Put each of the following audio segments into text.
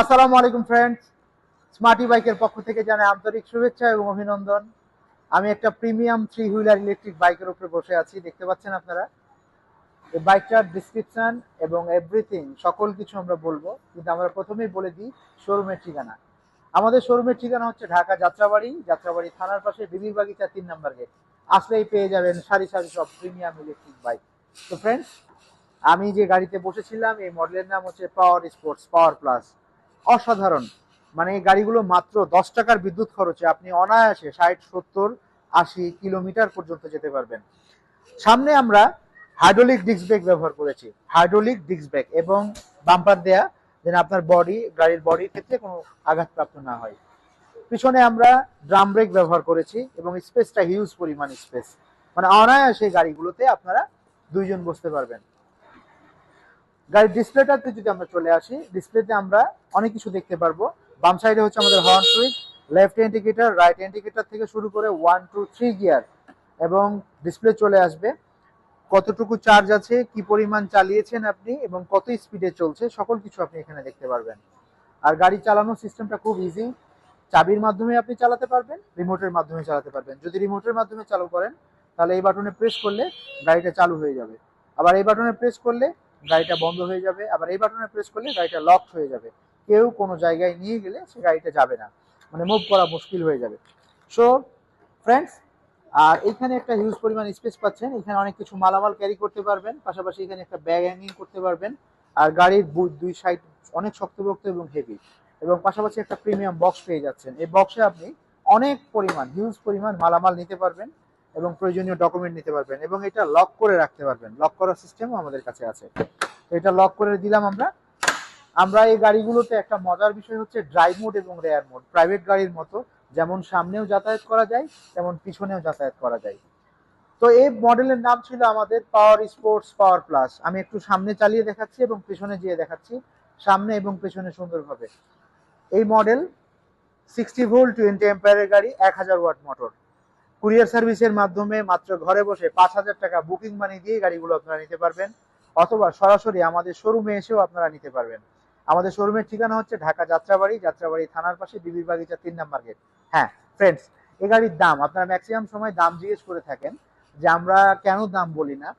আসসালামু আলাইকুম friends smarty বাইকের পক্ষ থেকে জানাই আন্তরিক শুভেচ্ছা এবং অভিনন্দন। আমি একটা প্রিমিয়াম থ্রি হুইলার ইলেকট্রিক বাইকের উপরে বসে আছি, দেখতে পাচ্ছেন আপনারা? এই বাইকটার ডিসক্রিপশন এবং এভরিথিং সকল কিছু আমরা বলব। কিন্তু আমরা প্রথমেই বলে দিই শোরুমের ঠিকানা। আমাদের শোরুমের ঠিকানা হচ্ছে ঢাকা যাত্রাবাড়ি যাত্রাবাড়ি থানার পাশে বিবির বাগিচা তিন নাম্বার গেট। আসলেই পেয়ে যাবেন সারি সারি সব প্রিমিয়াম ইলেকট্রিক বাইক তো ফ্রেন্ডস আমি যে গাড়িতে বসেছিলাম, এই মডেলের নাম হচ্ছে পাওয়ার স্পোর্টস পাওয়ার প্লাস অসাধারণ। মানে এই গাড়িগুলো মাত্র দশ টাকার বিদ্যুৎ খরচে আপনি অনায়াসে ষাট, সত্তর, আশি কিলোমিটার পর্যন্ত যেতে পারবেন। সামনে আমরা হাইড্রোলিক ডিস্ক ব্রেক ব্যবহার করেছি। হাইড্রোলিক ডিস্ক ব্রেক এবং বাম্পার দেয়া, যেন আপনার বডি গাড়ির বডির ক্ষেত্রে কোনো আঘাতপ্রাপ্ত না হয়। পিছনে আমরা ড্রাম ব্রেক ব্যবহার করেছি এবং স্পেসটা হিউজ পরিমাণ স্পেস মানে অনায়াসে গাড়িগুলোতে আপনারা দুইজন বসতে পারবেন। গাড়ির ডিসপ্লেটাতে যদি আমরা চলে আসি, ডিসপ্লেতে আমরা অনেক কিছু দেখতে পারব। বাম সাইডে হচ্ছে আমাদের horn switch left indicator right indicator থেকে শুরু করে ওয়ান টু থ্রি গিয়ার এবং ডিসপ্লে চলে আসবে। কতটুকু চার্জ আছে, কি পরিমাণ চালিয়েছেন আপনি এবং কত স্পিডে চলছে, সকল কিছু আপনি এখানে দেখতে পারবেন। আর গাড়ি চালানোর সিস্টেমটা খুব ইজি চাবির মাধ্যমে আপনি চালাতে পারবেন রিমোটের মাধ্যমে চালাতে পারবেন। যদি রিমোটের মাধ্যমে চালু করেন, তাহলে এই বাটনে প্রেস করলে গাড়িটা চালু হয়ে যাবে। আবার এই বাটনে প্রেস করলে গাড়িটা বন্ধ হয়ে যাবে, আবার এই বাটনে প্রেস করলে গাড়িটা লক হয়ে যাবে। কেউ কোনো জায়গায় নিয়ে গেলে সে গাড়িটা যাবে না। মানে মুভ করা মুশকিল হয়ে যাবে। সো ফ্রেন্ডস আর এখানে একটা হিউজ পরিমাণ স্পেস পাচ্ছেন। এখানে অনেক কিছু মালামাল ক্যারি করতে পারবেন। পাশাপাশি এখানে একটা ব্যাগ হ্যাঙ্গিং করতে পারবেন। আর গাড়ির বু- দুই সাইড অনেক শক্তপোক্ত এবং হেভি এবং পাশাপাশি একটা প্রিমিয়াম বক্স পেয়ে যাচ্ছেন। এই বক্সে আপনি অনেক পরিমাণ হিউজ পরিমাণ মালামাল নিতে পারবেন। এবং প্রয়োজনীয় ডকুমেন্ট নিতে পারবেন এবং এটা লক করে রাখতে পারবেন। লক করার সিস্টেমও আমাদের কাছে আছে। এটা লক করে দিলাম আমরা। আমরা এই গাড়িগুলোতে একটা মজার বিষয় হচ্ছে ড্রাইভ মোড এবং রেয়ার মোড প্রাইভেট গাড়ির মতো, যেমন সামনেও যাতায়াত করা যায়, তেমন পিছনেও যাতায়াত করা যায়। তো এই মডেলের নাম ছিল আমাদের পাওয়ার স্পোর্টস পাওয়ার প্লাস আমি একটু সামনে চালিয়ে দেখাচ্ছি এবং পেছনে যেয়ে দেখাচ্ছি। সামনে এবং পেছনে সুন্দরভাবে। এই মডেল সিক্সটি ভোল্ট টোয়েন্টি এম্পায়ারের গাড়ি, এক হাজার ওয়াট মোটর কুরিয়ার সার্ভিসের মাধ্যমে মাত্র ঘরে বসে পাঁচ হাজার টাকা বুকিং মানি দিয়ে গাড়িগুলো আপনারা নিতে পারবেন, অথবা সরাসরি আমাদের শোরুমে এসেও আপনারা নিতে পারবেন। আমাদের শোরুমের ঠিকানা হচ্ছে ঢাকা যাত্রাবাড়ি যাত্রাবাড়ি থানার পাশে বিবির বাগিচা তিন নাম্বার গেট। হ্যাঁ ফ্রেন্ডস এ গাড়ির দাম, আপনারা ম্যাক্সিমাম সময় দাম জিজ্ঞেস করে থাকেন যে আমরা কেন দাম বলি না।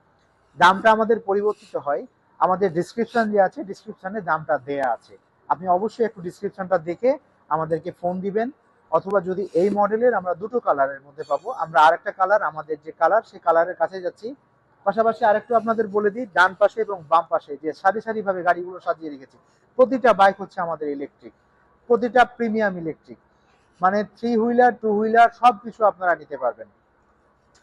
দামটা আমাদের পরিবর্তিত হয়। আমাদের ডিসক্রিপশন যে আছে ডিসক্রিপশনে দামটা দেয়া আছে। আপনি অবশ্যই একটু ডিসক্রিপশনটা দেখে আমাদেরকে ফোন দিবেন। অথবা যদি এই মডেলের আমরা দুটো কালারের মধ্যে পাবো, আমরা আরেকটা কালার, আমাদের যে কালার সেই কালারের কাছে যাচ্ছি। পাশাপাশি আরেকটু আপনাদের বলে দিই, ডান পাশে এবং বাম পাশে যে সারি সারি ভাবে গাড়িগুলো সাজিয়ে রেখেছি, প্রতিটা বাইক হচ্ছে আমাদের ইলেকট্রিক প্রতিটা প্রিমিয়াম ইলেকট্রিক মানে থ্রি হুইলার টু হুইলার সব কিছু আপনারা নিতে পারবেন।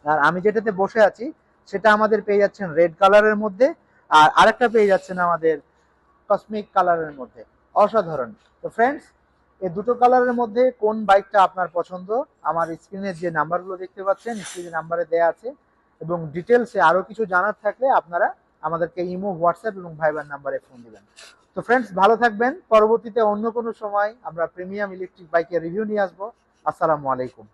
আর আমি যেটাতে বসে আছি, সেটা আমাদের পেয়ে যাচ্ছেন রেড কালারের মধ্যে, আর আরেকটা পেয়ে যাচ্ছেন আমাদের কসমিক কালারের মধ্যে। অসাধারণ। তো ফ্রেন্ডস এই দুটো কালারের মধ্যে কোন বাইকটা আপনার পছন্দ? আমার স্ক্রিনের যে নাম্বারগুলো দেখতে পাচ্ছেন স্ক্রিনে নাম্বারে দেয়া আছে। এবং ডিটেলসে আরও কিছু জানার থাকলে আপনারা আমাদেরকে ইমো, হোয়াটসঅ্যাপ এবং ভাইবার নাম্বারে ফোন দেবেন। তো ফ্রেন্ডস ভালো থাকবেন। পরবর্তীতে অন্য কোনো সময় আমরা প্রিমিয়াম ইলেকট্রিক বাইকের রিভিউ নিয়ে আসব। আসসালামু আলাইকুম।